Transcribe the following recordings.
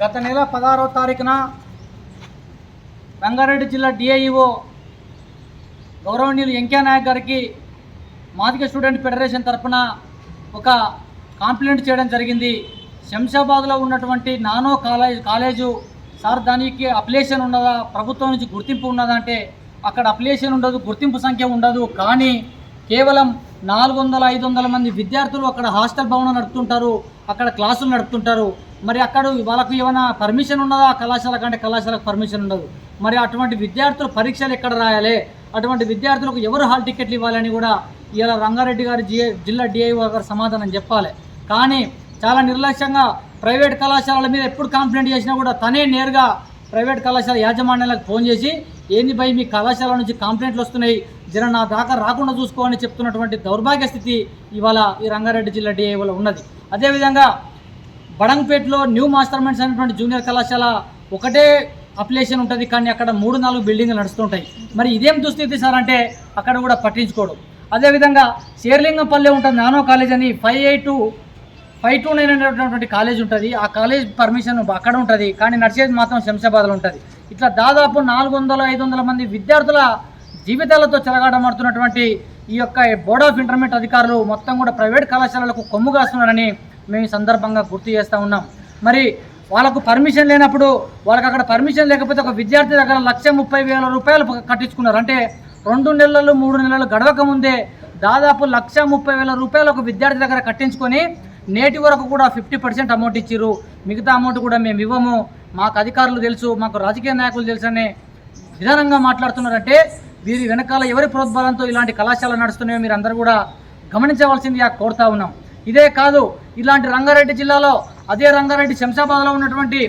గత నెల పదహారవ తారీఖున రంగారెడ్డి జిల్లా డిఐఈఓ గౌరవనీయులు వెంకయ్య నాయక్ గారికి మాదిక స్టూడెంట్ ఫెడరేషన్ తరఫున ఒక కాంప్లైంట్ చేయడం జరిగింది. శంషాబాద్లో ఉన్నటువంటి నానో కాలేజ్ కాలేజు సార్ దానికి అప్లికేషన్ ఉన్నదా? ప్రభుత్వం నుంచి గుర్తింపు ఉన్నదా అంటే అక్కడ అప్లికేషన్ ఉండదు గుర్తింపు సంఖ్య ఉండదు. కానీ కేవలం నాలుగు వందల ఐదు వందల మంది విద్యార్థులు అక్కడ హాస్టల్ భవనం నడుపుతుంటారు అక్కడ క్లాసులు నడుపుతుంటారు. మరి అక్కడ వాళ్ళకు ఏమైనా పర్మిషన్ ఉన్నదా? కళాశాల కంటే కళాశాలకు పర్మిషన్ ఉండదు. మరి అటువంటి విద్యార్థులు పరీక్షలు ఎక్కడ రాయాలి? అటువంటి విద్యార్థులకు ఎవరు హాల్ టికెట్లు ఇవ్వాలని కూడా ఇలా రంగారెడ్డి గారి జిల్లా డిఐఓ గారు సమాధానం చెప్పాలి. కానీ చాలా నిర్లక్ష్యంగా ప్రైవేట్ కళాశాలల మీద ఎప్పుడు కంప్లైంట్ చేసినా కూడా తనే నేరుగా ప్రైవేట్ కళాశాల యాజమాన్యాలకు ఫోన్ చేసి ఏంది భయ మీ కళాశాల నుంచి కంప్లైంట్లు వస్తున్నాయి. జర నా దాకా రాకుండా చూసుకోవాలని చెప్తున్నటువంటి దౌర్భాగ్య స్థితి ఇవాళ ఈ రంగారెడ్డి జిల్లా డిఐఓలో ఉన్నది. అదేవిధంగా బడంగ్పేటలో న్యూ మాస్టర్ మైండ్స్ అనేటువంటి జూనియర్ కళాశాల ఒకటే అప్లికేషన్ ఉంటుంది కానీ అక్కడ మూడు నాలుగు బిల్డింగ్లు నడుస్తుంటాయి. మరి ఇదేం దుస్థితి సార్ అంటే అక్కడ కూడా పట్టించుకోడు. అదేవిధంగా శేర్లింగంపల్లి ఉంటుంది నానో కాలేజ్ అని five eight two five two nine అనేటటువంటి కాలేజ్ ఉంటుంది. ఆ కాలేజ్ పర్మిషన్ అక్కడ ఉంటుంది కానీ నడిచేది మాత్రం శంషాబాద్లో ఉంటుంది. ఇట్లా దాదాపు నాలుగు వందల ఐదు వందల మంది విద్యార్థుల జీవితాలతో చెలగాటమాడుతున్నటువంటి ఈ యొక్క బోర్డ్ ఆఫ్ ఇంటర్మీడియట్ అధికారులు మొత్తం కూడా ప్రైవేట్ కళాశాలలకు కొమ్ము కాస్తున్నారని మేము ఈ సందర్భంగా గుర్తు చేస్తూ ఉన్నాం. మరి వాళ్ళకు పర్మిషన్ లేనప్పుడు వాళ్ళకి అక్కడ పర్మిషన్ లేకపోతే ఒక విద్యార్థి దగ్గర లక్ష ముప్పై వేల రూపాయలు కట్టించుకున్నారు. అంటే రెండు నెలలు మూడు నెలలు గడవక ముందే దాదాపు లక్ష ముప్పై వేల రూపాయలు ఒక విద్యార్థి దగ్గర కట్టించుకొని నేటి వరకు కూడా ఫిఫ్టీ పర్సెంట్ అమౌంట్ ఇచ్చారు మిగతా అమౌంట్ కూడా మేము ఇవ్వము. మాకు అధికారులు తెలుసు మాకు రాజకీయ నాయకులు తెలుసు అనే విధానంగా మాట్లాడుతున్నారంటే వీరి వెనకాల ఎవరి ప్రోద్బలంతో ఇలాంటి కళాశాల నడుస్తున్నాయో మీరు అందరూ కూడా గమనించవలసిందిగా కోరుతా ఉన్నాం. ఇదే కాదు ఇలాంటి రంగారెడ్డి జిల్లాలో అదే రంగారెడ్డి శంషాబాద్లో ఉన్నటువంటి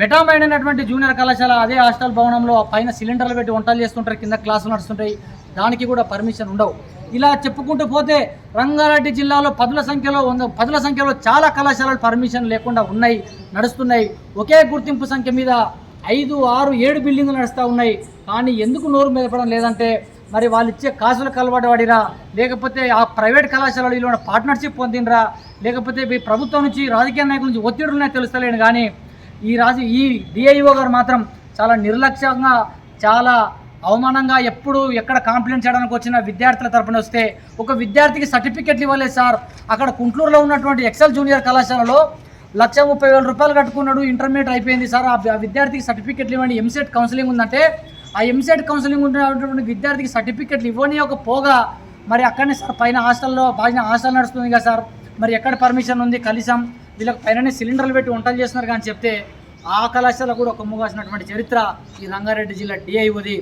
మెటామైన్ అనేటువంటి జూనియర్ కళాశాల అదే హాస్టల్ భవనంలో పైన సిలిండర్లు పెట్టి వంటలు చేస్తుంటారు కింద క్లాసులు నడుస్తుంటాయి. దానికి కూడా పర్మిషన్ ఉండవు. ఇలా చెప్పుకుంటూ పోతే రంగారెడ్డి జిల్లాలో పదుల సంఖ్యలో వంద పదుల సంఖ్యలో చాలా కళాశాలలు పర్మిషన్ లేకుండా ఉన్నాయి నడుస్తున్నాయి. ఒకే గుర్తింపు సంఖ్య మీద ఐదు ఆరు ఏడు బిల్డింగ్లు నడుస్తూ ఉన్నాయి. కానీ ఎందుకు నోరు మెదపడం లేదంటే మరి వాళ్ళు ఇచ్చే కాసులకు అలవాటు పడిరా లేకపోతే ఆ ప్రైవేట్ కళాశాలలు వీళ్ళు పార్ట్నర్షిప్ పొందినరా లేకపోతే మీ ప్రభుత్వం నుంచి రాజకీయ నాయకుల నుంచి ఒత్తిడి ఉన్నాయి తెలుస్తలేను కానీ ఈ రాజు ఈ డిఐఓ గారు మాత్రం చాలా నిర్లక్ష్యంగా చాలా అవమానంగా ఎప్పుడు ఎక్కడ కాంప్లైంట్ చేయడానికి వచ్చిన విద్యార్థుల తరపున వస్తే ఒక విద్యార్థికి సర్టిఫికెట్లు ఇవ్వలేదు సార్. అక్కడ కుంట్లూరులో ఉన్నటువంటి ఎక్సెల్ జూనియర్ కళాశాలలో లక్ష ముప్పై వేల రూపాయలు కట్టుకున్నాడు ఇంటర్మీడియట్ అయిపోయింది సార్. ఆ ఆ విద్యార్థికి సర్టిఫికెట్లు ఇవ్వండి ఎంసెట్ కౌన్సిలింగ్ ఉందంటే ఆ ఎంసెట్ కౌన్సిలింగ్ ఉన్నటువంటి విద్యార్థికి సర్టిఫికెట్లు ఇవ్వని ఒక పోగా. మరి అక్కడనే సార్ పైన హాస్టల్లో పైన హాస్టల్ నడుస్తుంది కదా సార్. మరి ఎక్కడ పర్మిషన్ ఉంది? కలిసాం వీళ్ళకి పైననే సిలిండర్లు పెట్టి వంటలు చేస్తున్నారు కానీ చెప్తే ఆ కళాశాల కూడా ఒక కొమ్ముగాసినటువంటి చరిత్ర ఈ రంగారెడ్డి జిల్లా డిఐఓది